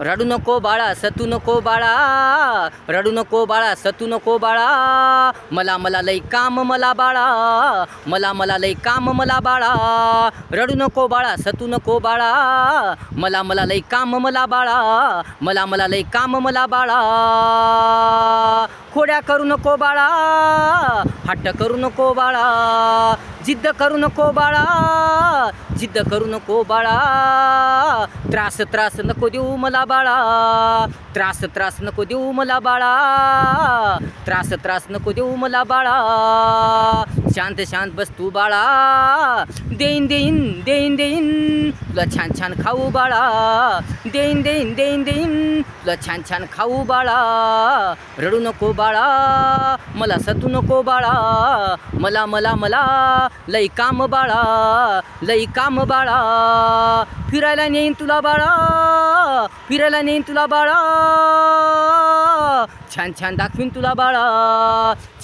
रडू नको बाळा सतू नको बाळा. रडू नको बाळा सतू नको बाळा. मला मला लई काम मला बाळा. मला मला लई काम मला बाळा. रडू नको बाळा सतू नको बाळा. मला मला लई काम मला बाळा. मला मला लई काम मला बाळा. खोड्या करू नको बाळा. हट्ट करू नको बाळा. जिद्द करू नको बाळा जिद्द करू नको बाळा. त्रास त्रास नको देऊ मला बाळा. त्रास त्रास नको देऊ मला बाळा. त्रास त्रास नको देऊ मला बाळा. शांत शांत बस तू बाळा. देईन देईन देईन देईन. तुला छान छान खाऊ बाळा. देईन देईन देईन देईन. तुला छान छान खाऊ बाळा. रडू नको बाळा. मला सतू नको बाळा. मला मला मला लई काम बाळा. लई काम बाळा. फिरायला नेईन तुला बाळा. फिरायला नेईन तुला बाळा. छान छान दाखवीन तुला बाळा.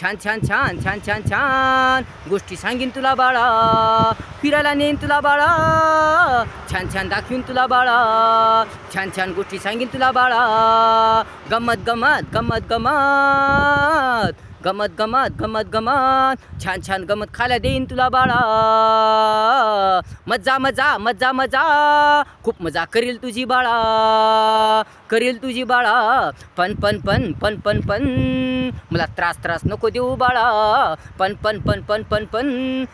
छान छान छान छान छान छान गोष्टी सांगीन तुला बाळा. फिरायला नेईन तुला बाळा. छान छान दाखवीन तुला बाळा. छान छान गोष्टी सांगीन तुला बाळा. गमत गमत गमत गमत. गमत गमत गमत गमत. छान छान गमत खायला देईन तुला बाळा. मजा मजा मजा मजा खूप मजा करील तुझी बाळा. करील तुझी बाळा. पण पण पण पण पण पण मला त्रास त्रास नको देऊ बाळा. पण पण पण पण पण पण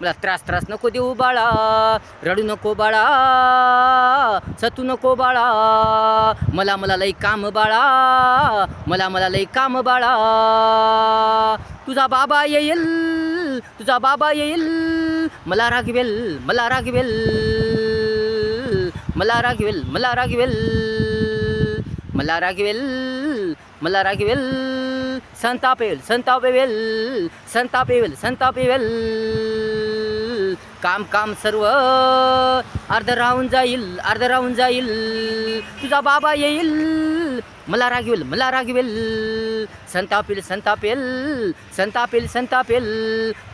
मला त्रास त्रास नको देऊ बाळा. रडू नको बाळा. सतू नको बाळा. मला मला लई काम बाळा. मला मला लई काम बाळा. तुझा बाबा येईल तुझा बाबा येईल. मला रागवेल मला रागवेल. मला रागवेल मला रागवेल. मला रागवेल मला रागवेल. संतापेल संतापेल संतापेल संतापेल काम काम सर्व अर्ध राहून जाईल अर्ध राहून जाईल. तुझा बाबा येईल. मला रागवेल मला रागवेल संतापेल संतापेल. संतापेल संतापेल.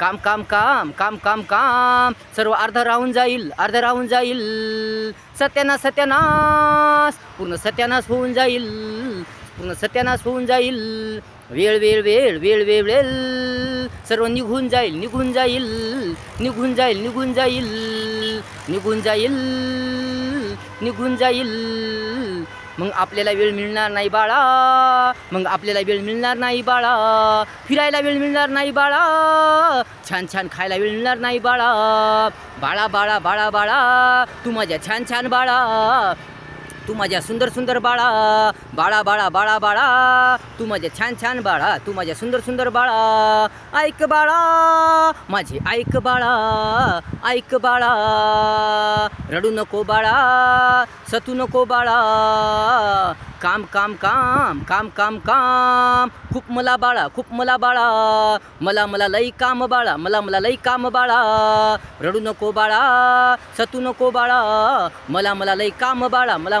काम काम काम काम काम काम. सर्व अर्ध राहून जाईल अर्ध राहून जाईल. सत्यानाश सत्यानाश. पूर्ण सत्यानाश होऊन जाईल. पूर्ण सत्यानाश होऊन जाईल. वेळ वेळ वेळ वेळ वेळ वेळ. सर्व निघून जाईल निघून जाईल. निघून जाईल निघून जाईल. निघून जाईल. निघून जाईल. मग आपल्याला वेळ मिळणार नाही बाळा. मग आपल्याला वेळ मिळणार नाही बाळा. फिरायला वेळ मिळणार नाही बाळा. छान छान खायला वेळ मिळणार नाही बाळा. बाळा बाळा बाळा बाळा. तू माझ्या छान छान बाळा. तू माझ्या सुंदर सुंदर बाळा बाळा बाळा बाळा बाळा. तू माझ्या छान छान बाळा तू माझ्या सुंदर सुंदर बाळा. ऐक बाळा माझे ऐक बाळा ऐक बाळा. रडू नको बाळा सतू नको बाळा. काम काम काम काम काम काम. खूप मला बाळा खूप मला बाळा. मला मला लई काम बाळा मला मला लई काम बाळा. रडू नको बाळा सतू नको बाळा. मला मला लई काम बाळा मला